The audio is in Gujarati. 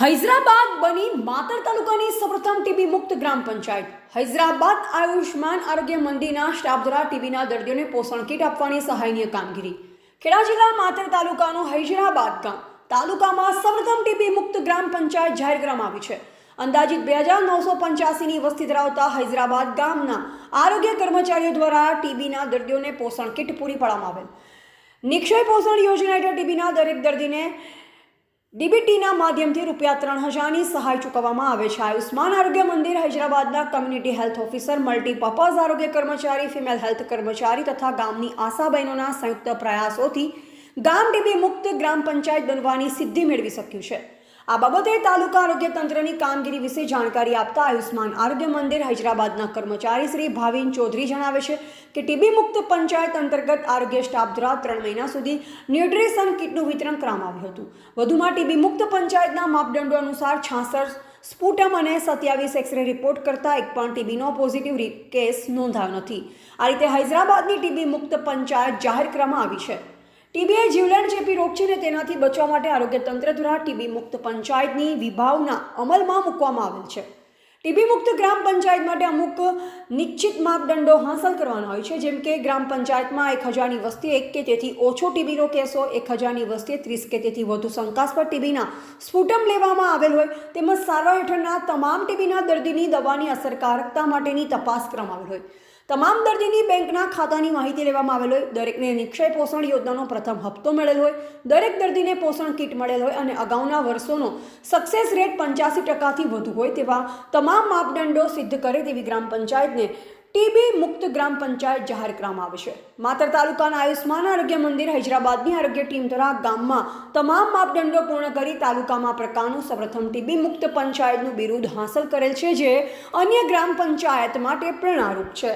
હૈદરાબાદ બની માતર તાલુકાની સૌપ્રથમ ટીબી મુક્ત ગ્રામ પંચાયત. હૈદરાબાદ આયુષ્માન આરોગ્ય મંદિરના સ્ટાફ દ્વારા ટીબીના દર્દીઓને પોષણ કીટ આપવાની સહાયનીય કામગીરી. ખેડા જિલ્લા માતર તાલુકાનું હૈદરાબાદ ગામ, તાલુકામાં સૌપ્રથમ ટીબી મુક્ત ગ્રામ પંચાયત જાહેર કરવામાં આવી છે. અંદાજિત બે હજાર નવસો પંચ્યાસીની વસ્તી ધરાવતા હૈદરાબાદ ગામના આરોગ્ય કર્મચારીઓ દ્વારા ટીબીના દર્દીઓને પોષણ કીટ પૂરી પાડવામાં આવેલ. નિક્ષય પોષણ યોજના હેઠળ ટીબીના દરેક દર્દીને ડીબીટીના માધ્યમથી રૂપિયા ત્રણ હજારની સહાય ચૂકવવામાં આવે છે. આયુષ્માન આરોગ્ય મંદિર હૈદરાબાદના કમ્યુનિટી હેલ્થ ઓફિસર, મલ્ટીપર્પઝ આરોગ્ય કર્મચારી, ફિમેલ હેલ્થ કર્મચારી તથા ગામની આશા બહેનોના સંયુક્ત પ્રયાસોથી ગામ ટીબી મુક્ત ગ્રામ પંચાયત બનવાની સિદ્ધિ મેળવી શક્યું છે. આ બાબતે તાલુકા આરોગ્ય તંત્રની કામગીરી વિશે જાણકારી આપતા આયુષ્માન આરોગ્ય મંદિર હૈદરાબાદના કર્મચારી શ્રી ભાવિન ચૌધરી જણાવે છે કે ટીબી મુક્ત પંચાયત અંતર્ગત આરોગ્ય સ્ટાફ દ્વારા ત્રણ મહિના સુધી ન્યુટ્રિશન કીટનું વિતરણ કરવામાં આવ્યું હતું. વધુમાં ટીબી મુક્ત પંચાયતના માપદંડો અનુસાર છાસઠ સ્પુટમ અને સત્યાવીસ એક્સરે રિપોર્ટ કરતા એક પણ ટીબીનો પોઝિટિવ કેસ નોંધાયો નથી. આ રીતે હૈદરાબાદની ટીબી મુક્ત પંચાયત જાહેર કરવામાં આવી છે. ટીબી એ જીવલેણ ચેપી રોગ છે તેનાથી બચવા માટે આરોગ્ય તંત્ર દ્વારા ટીબી મુક્ત પંચાયતની વિભાવના અમલમાં મૂકવામાં આવેલ છે. ટીબી મુક્ત ગ્રામ પંચાયત માટે અમુક નિશ્ચિત માપદંડો હાંસલ કરવાના હોય છે. જેમ કે ગ્રામ પંચાયતમાં એક હજારની વસ્તી એક કે તેથી ઓછો ટીબીનો કેસ, એક હજારની વસ્તીએ ત્રીસ કે તેથી વધુ શંકાસ્પદ ટીબીના સ્ફુટમ લેવામાં આવેલ હોય. તેમજ સારવાર હેઠળના તમામ ટીબીના દર્દીની દવાની અસરકારકતા માટેની તપાસ કરવામાં આવેલ હોય. તમામ દર્દીની બેંકના ખાતાની માહિતી લેવામાં આવેલ હોય. દરેકને નિક્ષય પોષણ યોજનાનો પ્રથમ હપ્તો મળેલ હોય. દરેક દર્દીને પોષણ કીટ મળેલ હોય અને અગાઉના વર્ષોનો સક્સેસ રેટ પંચ્યાસી ટકાથી વધુ હોય તેવા તમામ માપદંડો સિદ્ધ કરે તેવી ગ્રામ પંચાયતને ટીબી મુક્ત ગ્રામ પંચાયત જાહેર કરવામાં આવે છે. માતર તાલુકાના આયુષ્માન આરોગ્ય મંદિર હૈદરાબાદની આરોગ્ય ટીમ દ્વારા ગામમાં તમામ માપદંડો પૂર્ણ કરી તાલુકામાં પ્રકારનું સૌપ્રથમ ટીબી મુક્ત પંચાયતનું બિરુદ હાંસલ કરેલ છે, જે અન્ય ગ્રામ પંચાયત માટે પ્રેરણારૂપ છે.